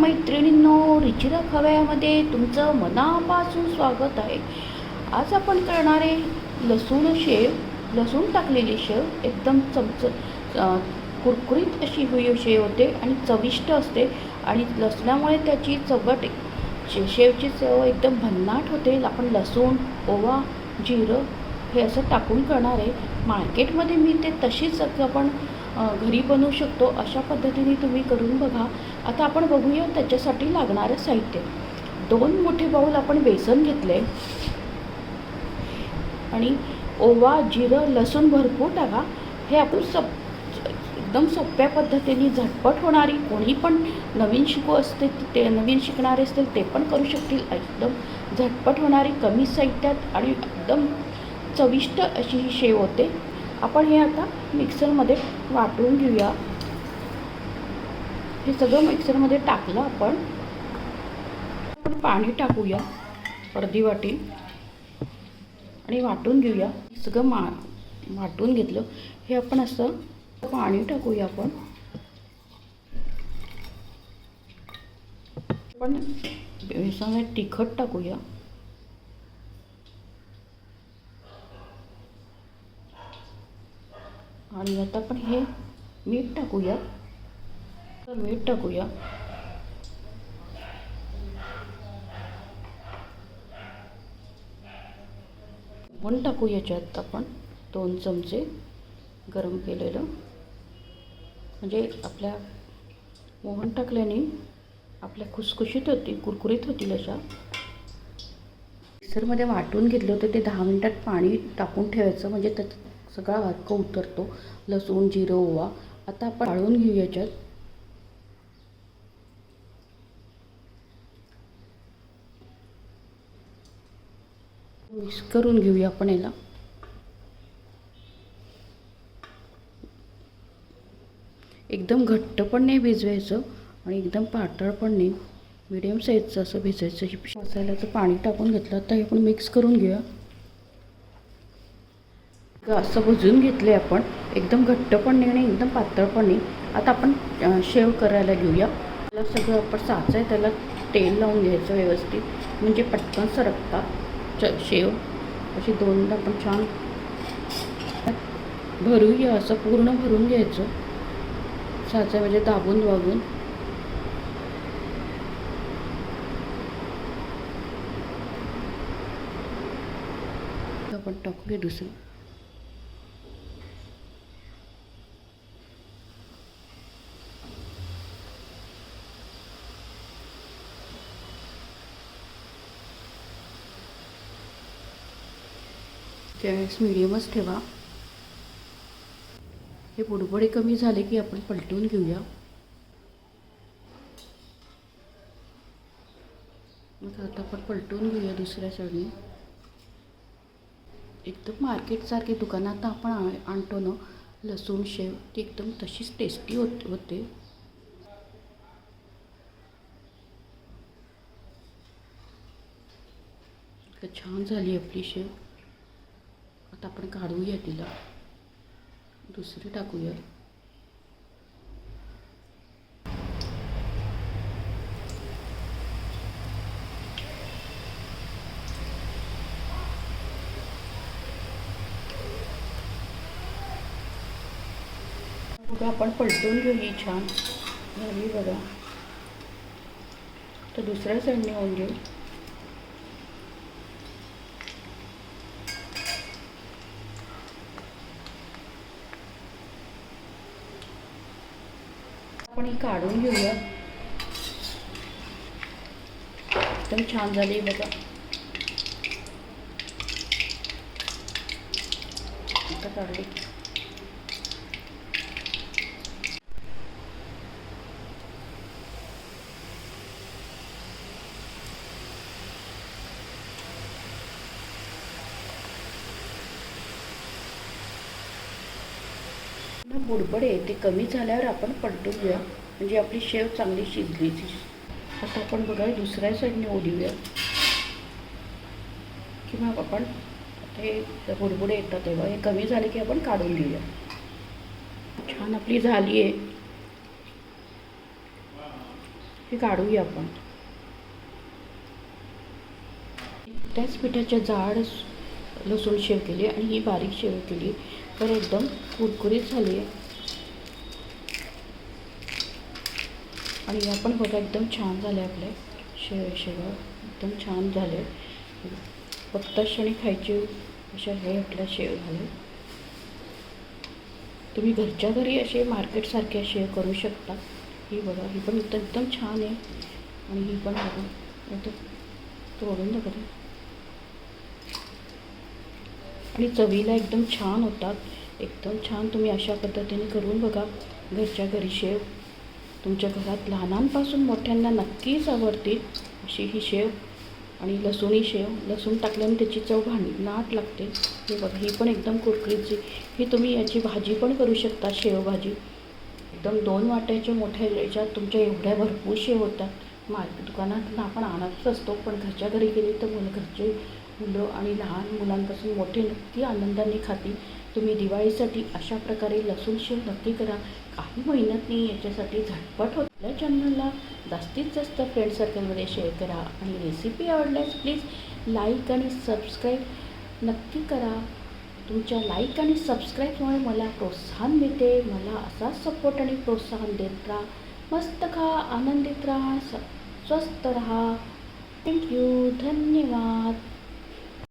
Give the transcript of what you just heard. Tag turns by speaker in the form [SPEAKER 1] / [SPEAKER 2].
[SPEAKER 1] मैत्रिणींनो रिचिरा खव्यामध्ये तुमचं मनापासून स्वागत आहे. आज आपण करणारे लसूण शेव लसूण टाकलेली शेव एकदम चमच कुरकुरीत अशी हुई शेव होते आणि चविष्ट असते आणि लसणामुळे त्याची चवट शे शेवची चव एकदम भन्नाट होते. आपण लसूण ओवा जिरं हे असं टाकून करणार आहे. मार्केटमध्ये मी ते तशीच आपण घरी बनवू शकतो. अशा पद्धतीने तुम्ही करून बघा. आता आपण बघूया त्याच्यासाठी लागणारं साहित्य. दोन मोठे बाऊल आपण बेसन घेतले. आणि ओवा जिरं लसूण भरपूर टाका. हे आपण सप एकदम सोप्या पद्धतीने झटपट होणारी कोणी पण नवीन शिकू असते ते नवीन शिकणारे असतील ते पण करू शकतील. एकदम झटपट होणारी कमी साहित्यात आणि एकदम चविष्ट अशी ही शेव होते. आपण हे आता मिक्सरमध्ये वाटून घेऊया. हे सगळं मिक्सरमध्ये टाकलं आपण. आपण पाणी टाकूया अर्धी वाटी. आणि वाटून घेऊया. सगळं मा वाटून घेतलं. हे आपण असं पाणी टाकूया आपण. पण बेसनात तिखट टाकूया. आणि आता आपण हे मीठ टाकूया. मीठ टाकूया. पण टाकू याच्यात आपण दोन चमचे गरम केलेलं. म्हणजे आपल्या मोहन टाकल्याने आपल्या खुसखुशीत होती कुरकुरीत होतील अशा. मिक्सरमध्ये वाटून घेतलं होतं ते दहा मिनटात पाणी टाकून ठेवायचं म्हणजे त्यात सगळा हक्क उतरतो. लसूण जिरं ओवा. आता आपण वाळून घेऊ याच्यात. मिक्स करून घेऊया आपण याला. एकदम घट्ट पण नाही भिजवायचं आणि एकदम पातळ पण नाही. मिडियम साईजचं असं भिजायचं. ही मसाल्याचं पाणी टाकून घेतलं तर हे पण मिक्स करून घेऊया. असं भुजून घेतले आपण. एकदम घट्ट पण नाही आणि एकदम पातळ पण नाही. आता आपण शेव करायला घेऊया. त्याला सगळं आपण साचं आहे त्याला तेल लावून घ्यायचं व्यवस्थित. म्हणजे पटकन सरकतात शेव. अशी दोनदा आपण छान. भरूया असं पूर्ण भरून घ्यायचं. साचा म्हणजे दाबून वागून. आपण टाकूया दुसरं. गॅस मिडियमच ठेवा. हे बुडबुडे कमी झाले की आपण पलटून घेऊया. मग आता आपण पलटून घेऊया दुसऱ्या साईडने एकदम मार्केटसारखी दुकानात आपण आ- आणतो ना लसूण शेव ती एकदम तशीच टेस्टी होत होते. इतकं छान झाली आपली शेव. आता आपण काढूया तिला. दुसरी टाकूया. आपण पलटून घेऊ ही छान. झाली बघा. तर दुसऱ्या साईडने होऊन घेऊ आपण ही काढून घेऊया एकदम छान झाली बघा. आता काढली. ना बुडबडे ते कमी झाल्यावर आपण पलटून घ्या म्हणजे आपली शेव चांगली शिजली आता आपण बघा दुसऱ्या साईडने ओढूया किंवा आपण हे बुडबुडे येतात तेव्हा हे कमी झाले की आपण काढून घेऊया. छान आपली झाली आहे. हे काढूया आपण. त्याच पिठाच्या जाड लसूण शेव केली आणि ही बारीक शेव केली. तर एकदम कुरकुरीत झाली आहे. आणि या पण बघा एकदम छान झाले आपले शेव शेव एकदम छान झाले. फक्त क्षणी खायची अशा हे आपल्या शेव झाले. तुम्ही घरच्या घरी असे मार्केटसारखे शेव करू शकता. ही बघा ही पण एकदम एकदम छान आहे. आणि ही पण बघा एकदम तोडून दाखवते आणि चवीला एकदम छान होतात. एकदम छान तुम्ही अशा पद्धतीने करून बघा. घरच्या घरी शेव तुमच्या घरात लहानांपासून मोठ्यांना नक्कीच आवडतील अशी ही शेव आणि लसूणी शेव. लसूण टाकल्याने त्याची चव भांड नाट लागते. हे बघा ही पण एकदम कुरकुरीची ही तुम्ही याची भाजी पण करू शकता शेवभाजी एकदम दोन वाट्याच्या मोठ्या याच्यात तुमच्या एवढ्या भरपूर शेव होतात. मार्केट दुकानात आपण आणतच असतो पण घरच्या घरी गेली तर मुलं घरचे मुलं आणि लहान मुलांपासून मोठे नक्की आनंदाने खातील. तुम्ही दिवाळीसाठी अशा प्रकारे लसूण शेव नक्की करा. काही महिन्यात नाही याच्यासाठी झटपट होत. आपल्या चॅनलला जास्तीत जास्त फ्रेंड सर्कलमध्ये शेअर करा आणि रेसिपी आवडल्यास प्लीज लाईक आणि सबस्क्राईब नक्की करा. तुमच्या लाईक आणि सबस्क्राईबमुळे मला प्रोत्साहन मिळते. मला असाच सपोर्ट आणि प्रोत्साहन देत राहा. मस्त खा आनंदित राहा स स्वस्त राहा. थँक्यू धन्यवाद.